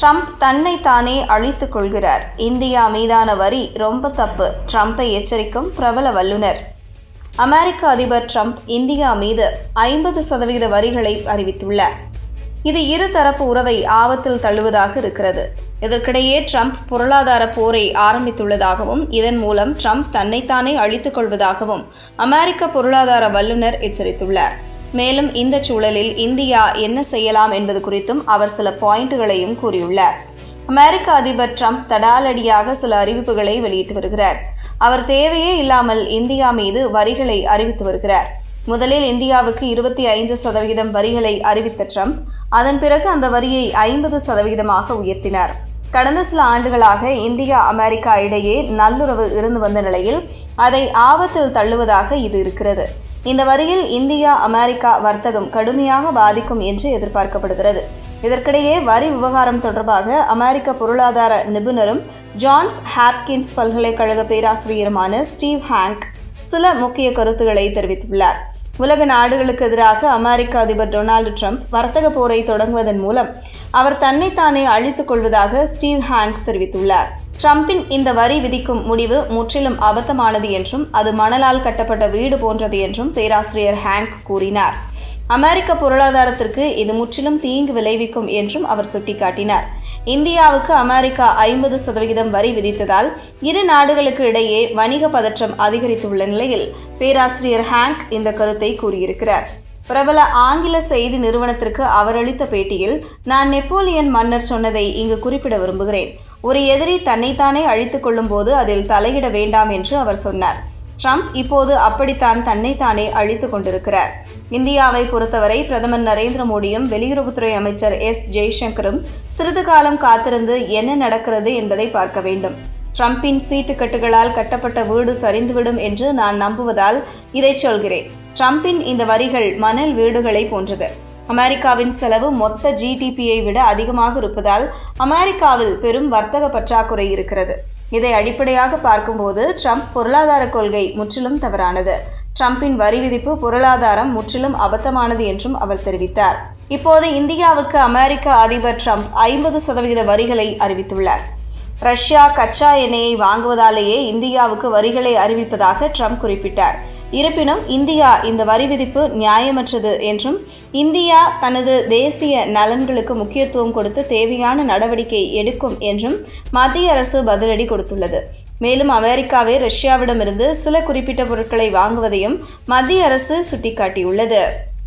Trump தன்னை தானே அழித்துக் கொள்கிறார். இந்தியா மீதான வரி ரொம்ப தப்பு. ட்ரம்ப்பை எச்சரிக்கும் பிரபல வல்லுனர் அமெரிக்க அதிபர் ட்ரம்ப் இந்தியா மீது ஐம்பது சதவீத வரிகளை அறிவித்துள்ளார். இது இருதரப்பு உறவை ஆபத்தில் தள்ளுவதாக இருக்கிறது. இதற்கிடையே ட்ரம்ப் பொருளாதார போரை ஆரம்பித்துள்ளதாகவும் இதன் மூலம் ட்ரம்ப் தன்னைத்தானே அழித்துக் கொள்வதாகவும் அமெரிக்க பொருளாதார வல்லுநர் எச்சரித்துள்ளார். மேலும் இந்த சூழலில் இந்தியா என்ன செய்யலாம் என்பது குறித்தும் அவர் சில பாயிண்ட்டுகளையும் கூறியுள்ளார். அமெரிக்க அதிபர் ட்ரம்ப் தடாலடியாக சில அறிவிப்புகளை வெளியிட்டு வருகிறார். அவர் தேவையே இல்லாமல் இந்தியா மீது வரிகளை அறிவித்து வருகிறார். முதலில் இந்தியாவுக்கு இருபத்தி ஐந்து சதவிகிதம் வரிகளை அறிவித்த ட்ரம்ப் அதன் பிறகு அந்த வரியை ஐம்பது சதவிகிதமாக உயர்த்தினார். கடந்த சில ஆண்டுகளாக இந்தியா அமெரிக்கா இடையே நல்லுறவு இருந்து வந்த நிலையில் அதை ஆபத்தில் தள்ளுவதாக இது இருக்கிறது. இந்த வரியில் இந்தியா அமெரிக்கா வர்த்தகம் கடுமையாக பாதிக்கும் என்று எதிர்பார்க்கப்படுகிறது. இதற்கிடையே வரி விவகாரம் தொடர்பாக அமெரிக்க பொருளாதார நிபுணரும் ஜான்ஸ் ஹாப்கின்ஸ் பல்கலைக்கழக பேராசிரியருமான ஸ்டீவ் ஹேங்க் சில முக்கிய கருத்துக்களை தெரிவித்துள்ளார். உலக நாடுகளுக்கு எதிராக அமெரிக்க அதிபர் டொனால்டு ட்ரம்ப் வர்த்தக போரை தொடங்குவதன் மூலம் அவர் தன்னைத்தானே அழித்துக் கொள்வதாக ஸ்டீவ் ஹேங்க் தெரிவித்துள்ளார். ட்ரம்பின் இந்த வரி விதிக்கும் முடிவு முற்றிலும் அபத்தமானது என்றும் அது மணலால் கட்டப்பட்ட வீடு போன்றது என்றும் பேராசிரியர் ஹேங்க் கூறினார். அமெரிக்க பொருளாதாரத்திற்கு இது முற்றிலும் தீங்கு விளைவிக்கும் என்றும் அவர் சுட்டிக்காட்டினார். இந்தியாவுக்கு அமெரிக்கா ஐம்பது சதவிகிதம் வரி விதித்ததால் இரு நாடுகளுக்கு இடையே வணிக பதற்றம் அதிகரித்துள்ள நிலையில் பேராசிரியர் ஹேங்க் இந்த கருத்தை கூறியிருக்கிறார். பிரபல ஆங்கில செய்தி நிறுவனத்திற்கு அவர் அளித்த பேட்டியில் நான் நெப்போலியன் மன்னர் சொன்னதை இங்கு குறிப்பிட விரும்புகிறேன். ஒரு எதிரி தன்னைத்தானே அழித்துக் கொள்ளும்போது அதில் தலையிட வேண்டாம் என்று அவர் சொன்னார். ட்ரம்ப் இப்போது அப்படித்தான் தன்னைத்தானே அழித்துக் கொண்டிருக்கிறார். இந்தியாவை பொறுத்தவரை பிரதமர் நரேந்திர மோடியும் வெளியுறவுத்துறை அமைச்சர் எஸ். ஜெய்சங்கரும் சிறிது காலம் காத்திருந்து என்ன நடக்கிறது என்பதை பார்க்க வேண்டும். ட்ரம்பின் சீட்டுக்கட்டுகளால் கட்டப்பட்ட வீடு சரிந்துவிடும் என்று நான் நம்புவதால் இதை சொல்கிறேன். ட்ரம்பின் இந்த வரிகள் மணல் வீடுகளை போன்றது. அமெரிக்காவின் செலவு மொத்த ஜிடிபியை விட அதிகமாக இருப்பதால் அமெரிக்காவில் பெரும் வர்த்தக பற்றாக்குறை இருக்கிறது. இதை அடிப்படையாக பார்க்கும்போது ட்ரம்ப் பொருளாதார கொள்கை முற்றிலும் தவறானது. ட்ரம்பின் வரி விதிப்பு பொருளாதாரம் முற்றிலும் அபத்தமானது என்றும் அவர் தெரிவித்தார். இப்போது இந்தியாவுக்கு அமெரிக்க அதிபர் ட்ரம்ப் ஐம்பது சதவீத வரிகளை அறிவித்துள்ளார். ரஷ்யா கச்சா எண்ணெயை வாங்குவதாலேயே இந்தியாவுக்கு வரிகளை அறிவிப்பதாக ட்ரம்ப் குறிப்பிட்டார். இருப்பினும் இந்தியா இந்த வரி விதிப்பு நியாயமற்றது என்றும் இந்தியா தனது தேசிய நலன்களுக்கு முக்கியத்துவம் கொடுத்து தேவையான நடவடிக்கை எடுக்கும் என்றும் மத்திய அரசு பதிலடி கொடுத்துள்ளது. மேலும் அமெரிக்காவே ரஷ்யாவிடமிருந்து சில குறிப்பிட்ட பொருட்களை வாங்குவதையும் மத்திய அரசு சுட்டிக்காட்டியுள்ளது.